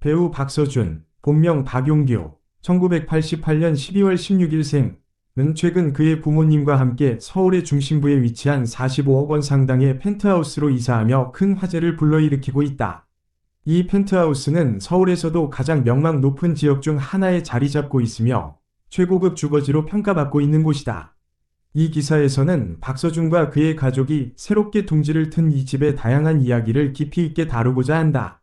배우 박서준, 본명 박용규, 1988년 12월 16일생, 는 최근 그의 부모님과 함께 서울의 중심부에 위치한 45억 원 상당의 펜트하우스로 이사하며 큰 화제를 불러일으키고 있다. 이 펜트하우스는 서울에서도 가장 명망 높은 지역 중 하나에 자리 잡고 있으며 최고급 주거지로 평가받고 있는 곳이다. 이 기사에서는 박서준과 그의 가족이 새롭게 둥지를 튼 이 집의 다양한 이야기를 깊이 있게 다루고자 한다.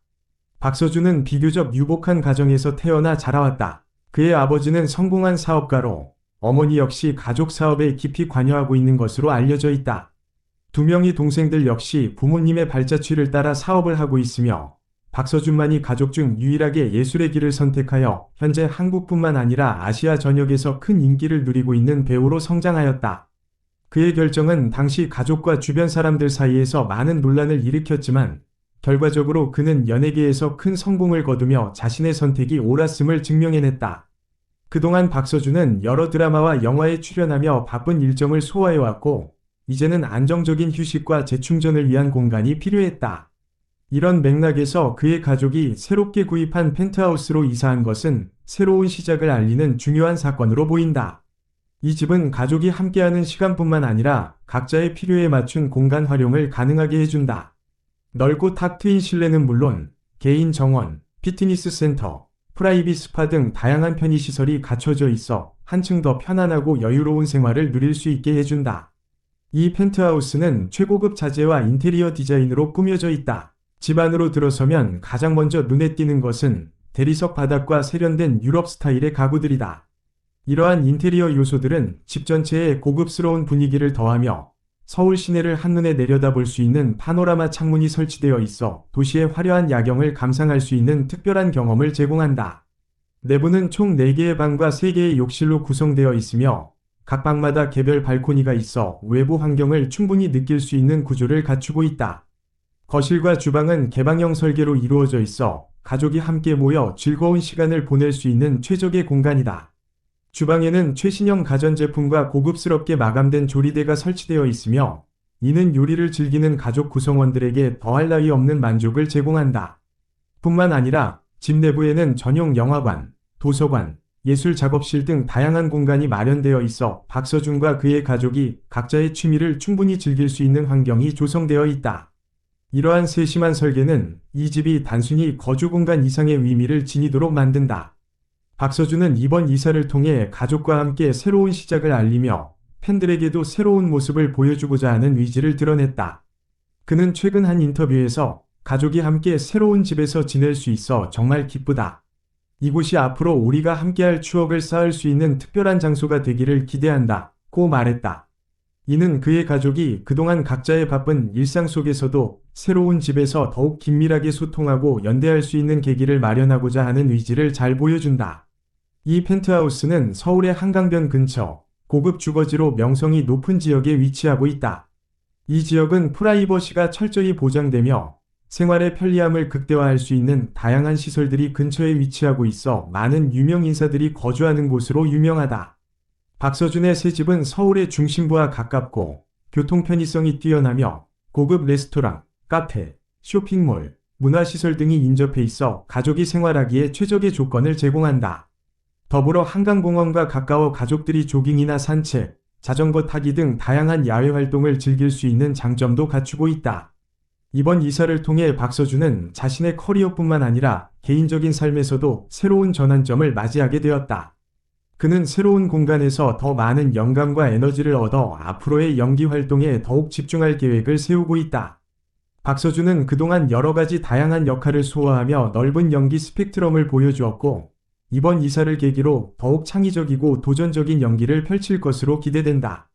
박서준은 비교적 유복한 가정에서 태어나 자라왔다. 그의 아버지는 성공한 사업가로 어머니 역시 가족 사업에 깊이 관여하고 있는 것으로 알려져 있다. 두 명의 동생들 역시 부모님의 발자취를 따라 사업을 하고 있으며 박서준만이 가족 중 유일하게 예술의 길을 선택하여 현재 한국뿐만 아니라 아시아 전역에서 큰 인기를 누리고 있는 배우로 성장하였다. 그의 결정은 당시 가족과 주변 사람들 사이에서 많은 논란을 일으켰지만 결과적으로 그는 연예계에서 큰 성공을 거두며 자신의 선택이 옳았음을 증명해냈다. 그동안 박서준은 여러 드라마와 영화에 출연하며 바쁜 일정을 소화해왔고, 이제는 안정적인 휴식과 재충전을 위한 공간이 필요했다. 이런 맥락에서 그의 가족이 새롭게 구입한 펜트하우스로 이사한 것은 새로운 시작을 알리는 중요한 사건으로 보인다. 이 집은 가족이 함께하는 시간뿐만 아니라 각자의 필요에 맞춘 공간 활용을 가능하게 해준다. 넓고 탁 트인 실내는 물론 개인 정원, 피트니스 센터, 프라이빗 스파 등 다양한 편의시설이 갖춰져 있어 한층 더 편안하고 여유로운 생활을 누릴 수 있게 해준다. 이 펜트하우스는 최고급 자재와 인테리어 디자인으로 꾸며져 있다. 집 안으로 들어서면 가장 먼저 눈에 띄는 것은 대리석 바닥과 세련된 유럽 스타일의 가구들이다. 이러한 인테리어 요소들은 집 전체에 고급스러운 분위기를 더하며 서울 시내를 한눈에 내려다볼 수 있는 파노라마 창문이 설치되어 있어 도시의 화려한 야경을 감상할 수 있는 특별한 경험을 제공한다. 내부는 총 4개의 방과 3개의 욕실로 구성되어 있으며 각 방마다 개별 발코니가 있어 외부 환경을 충분히 느낄 수 있는 구조를 갖추고 있다. 거실과 주방은 개방형 설계로 이루어져 있어 가족이 함께 모여 즐거운 시간을 보낼 수 있는 최적의 공간이다. 주방에는 최신형 가전제품과 고급스럽게 마감된 조리대가 설치되어 있으며 이는 요리를 즐기는 가족 구성원들에게 더할 나위 없는 만족을 제공한다. 뿐만 아니라 집 내부에는 전용 영화관, 도서관, 예술 작업실 등 다양한 공간이 마련되어 있어 박서준과 그의 가족이 각자의 취미를 충분히 즐길 수 있는 환경이 조성되어 있다. 이러한 세심한 설계는 이 집이 단순히 거주 공간 이상의 의미를 지니도록 만든다. 박서준은 이번 이사를 통해 가족과 함께 새로운 시작을 알리며 팬들에게도 새로운 모습을 보여주고자 하는 의지를 드러냈다. 그는 최근 한 인터뷰에서 가족이 함께 새로운 집에서 지낼 수 있어 정말 기쁘다. 이곳이 앞으로 우리가 함께할 추억을 쌓을 수 있는 특별한 장소가 되기를 기대한다. 고 말했다. 이는 그의 가족이 그동안 각자의 바쁜 일상 속에서도 새로운 집에서 더욱 긴밀하게 소통하고 연대할 수 있는 계기를 마련하고자 하는 의지를 잘 보여준다. 이 펜트하우스는 서울의 한강변 근처 고급 주거지로 명성이 높은 지역에 위치하고 있다. 이 지역은 프라이버시가 철저히 보장되며 생활의 편리함을 극대화할 수 있는 다양한 시설들이 근처에 위치하고 있어 많은 유명 인사들이 거주하는 곳으로 유명하다. 박서준의 새 집은 서울의 중심부와 가깝고 교통 편의성이 뛰어나며 고급 레스토랑, 카페, 쇼핑몰, 문화시설 등이 인접해 있어 가족이 생활하기에 최적의 조건을 제공한다. 더불어 한강공원과 가까워 가족들이 조깅이나 산책, 자전거 타기 등 다양한 야외 활동을 즐길 수 있는 장점도 갖추고 있다. 이번 이사를 통해 박서준은 자신의 커리어뿐만 아니라 개인적인 삶에서도 새로운 전환점을 맞이하게 되었다. 그는 새로운 공간에서 더 많은 영감과 에너지를 얻어 앞으로의 연기 활동에 더욱 집중할 계획을 세우고 있다. 박서준은 그동안 여러 가지 다양한 역할을 소화하며 넓은 연기 스펙트럼을 보여주었고, 이번 이사를 계기로 더욱 창의적이고 도전적인 연기를 펼칠 것으로 기대된다.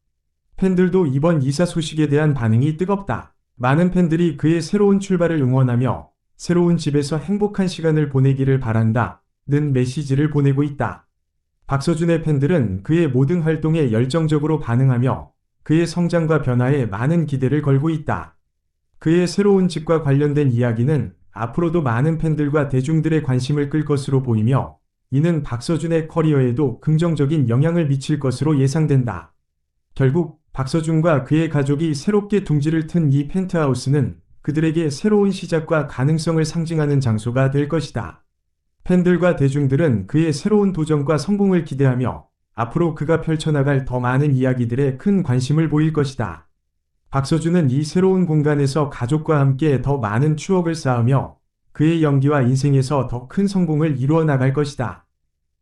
팬들도 이번 이사 소식에 대한 반응이 뜨겁다. 많은 팬들이 그의 새로운 출발을 응원하며 새로운 집에서 행복한 시간을 보내기를 바란다. 는 메시지를 보내고 있다. 박서준의 팬들은 그의 모든 활동에 열정적으로 반응하며 그의 성장과 변화에 많은 기대를 걸고 있다. 그의 새로운 집과 관련된 이야기는 앞으로도 많은 팬들과 대중들의 관심을 끌 것으로 보이며 이는 박서준의 커리어에도 긍정적인 영향을 미칠 것으로 예상된다. 결국 박서준과 그의 가족이 새롭게 둥지를 튼 이 펜트하우스는 그들에게 새로운 시작과 가능성을 상징하는 장소가 될 것이다. 팬들과 대중들은 그의 새로운 도전과 성공을 기대하며 앞으로 그가 펼쳐나갈 더 많은 이야기들에 큰 관심을 보일 것이다. 박서준은 이 새로운 공간에서 가족과 함께 더 많은 추억을 쌓으며 그의 연기와 인생에서 더 큰 성공을 이루어 나갈 것이다.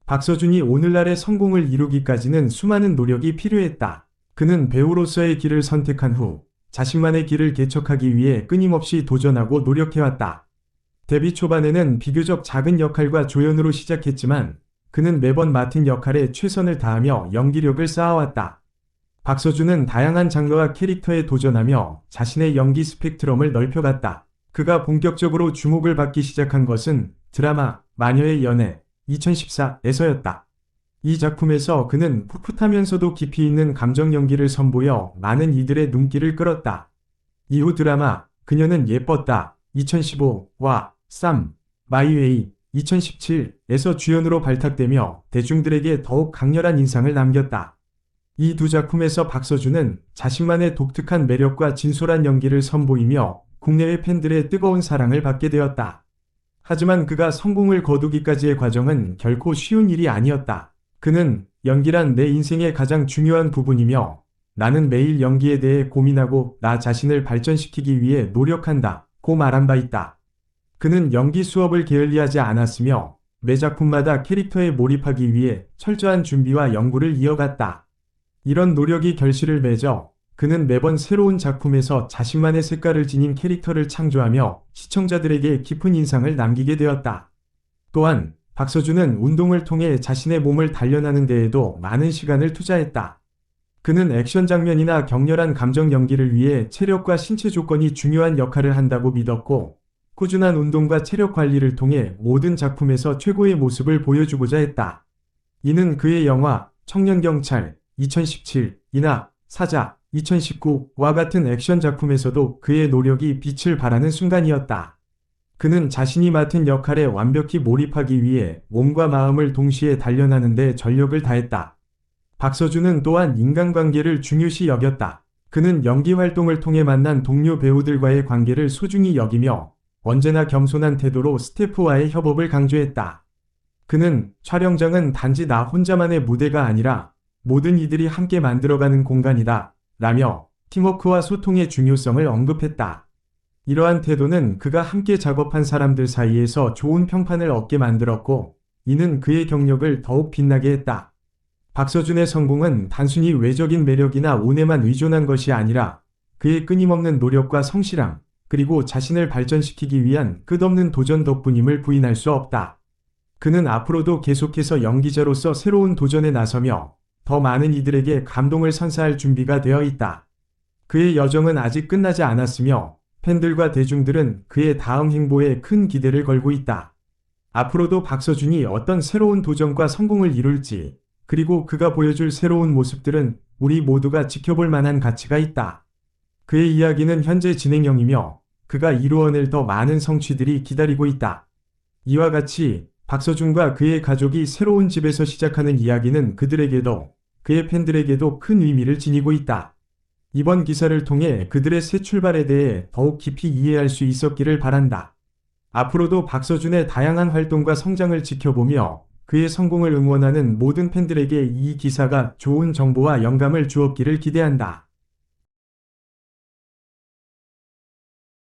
박서준이 오늘날의 성공을 이루기까지는 수많은 노력이 필요했다. 그는 배우로서의 길을 선택한 후 자신만의 길을 개척하기 위해 끊임없이 도전하고 노력해왔다. 데뷔 초반에는 비교적 작은 역할과 조연으로 시작했지만 그는 매번 맡은 역할에 최선을 다하며 연기력을 쌓아왔다. 박서준은 다양한 장르와 캐릭터에 도전하며 자신의 연기 스펙트럼을 넓혀갔다. 그가 본격적으로 주목을 받기 시작한 것은 드라마 마녀의 연애 2014에서였다. 이 작품에서 그는 풋풋하면서도 깊이 있는 감정 연기를 선보여 많은 이들의 눈길을 끌었다. 이후 드라마 그녀는 예뻤다 2015와 쌈 마이웨이 2017에서 주연으로 발탁되며 대중들에게 더욱 강렬한 인상을 남겼다. 이 두 작품에서 박서준은 자신만의 독특한 매력과 진솔한 연기를 선보이며 국내외 팬들의 뜨거운 사랑을 받게 되었다. 하지만 그가 성공을 거두기까지의 과정은 결코 쉬운 일이 아니었다. 그는 연기란 내 인생의 가장 중요한 부분이며 나는 매일 연기에 대해 고민하고 나 자신을 발전시키기 위해 노력한다. 고 말한 바 있다. 그는 연기 수업을 게을리하지 않았으며 매 작품마다 캐릭터에 몰입하기 위해 철저한 준비와 연구를 이어갔다. 이런 노력이 결실을 맺어 그는 매번 새로운 작품에서 자신만의 색깔을 지닌 캐릭터를 창조하며 시청자들에게 깊은 인상을 남기게 되었다. 또한 박서준은 운동을 통해 자신의 몸을 단련하는 데에도 많은 시간을 투자했다. 그는 액션 장면이나 격렬한 감정 연기를 위해 체력과 신체 조건이 중요한 역할을 한다고 믿었고, 꾸준한 운동과 체력 관리를 통해 모든 작품에서 최고의 모습을 보여주고자 했다. 이는 그의 영화 청년경찰 2017 이나 사자 2019와 같은 액션 작품에서도 그의 노력이 빛을 발하는 순간이었다. 그는 자신이 맡은 역할에 완벽히 몰입하기 위해 몸과 마음을 동시에 단련하는 데 전력을 다했다. 박서준은 또한 인간관계를 중요시 여겼다. 그는 연기 활동을 통해 만난 동료 배우들과의 관계를 소중히 여기며 언제나 겸손한 태도로 스태프와의 협업을 강조했다. 그는 촬영장은 단지 나 혼자만의 무대가 아니라 모든 이들이 함께 만들어가는 공간이다. 라며 팀워크와 소통의 중요성을 언급했다. 이러한 태도는 그가 함께 작업한 사람들 사이에서 좋은 평판을 얻게 만들었고, 이는 그의 경력을 더욱 빛나게 했다. 박서준의 성공은 단순히 외적인 매력이나 운에만 의존한 것이 아니라 그의 끊임없는 노력과 성실함, 그리고 자신을 발전시키기 위한 끝없는 도전 덕분임을 부인할 수 없다. 그는 앞으로도 계속해서 연기자로서 새로운 도전에 나서며 더 많은 이들에게 감동을 선사할 준비가 되어 있다. 그의 여정은 아직 끝나지 않았으며 팬들과 대중들은 그의 다음 행보에 큰 기대를 걸고 있다. 앞으로도 박서준이 어떤 새로운 도전과 성공을 이룰지, 그리고 그가 보여줄 새로운 모습들은 우리 모두가 지켜볼 만한 가치가 있다. 그의 이야기는 현재 진행형이며 그가 이루어낼 더 많은 성취들이 기다리고 있다. 이와 같이 박서준과 그의 가족이 새로운 집에서 시작하는 이야기는 그들에게도 그의 팬들에게도 큰 의미를 지니고 있다. 이번 기사를 통해 그들의 새 출발에 대해 더욱 깊이 이해할 수 있었기를 바란다. 앞으로도 박서준의 다양한 활동과 성장을 지켜보며 그의 성공을 응원하는 모든 팬들에게 이 기사가 좋은 정보와 영감을 주었기를 기대한다.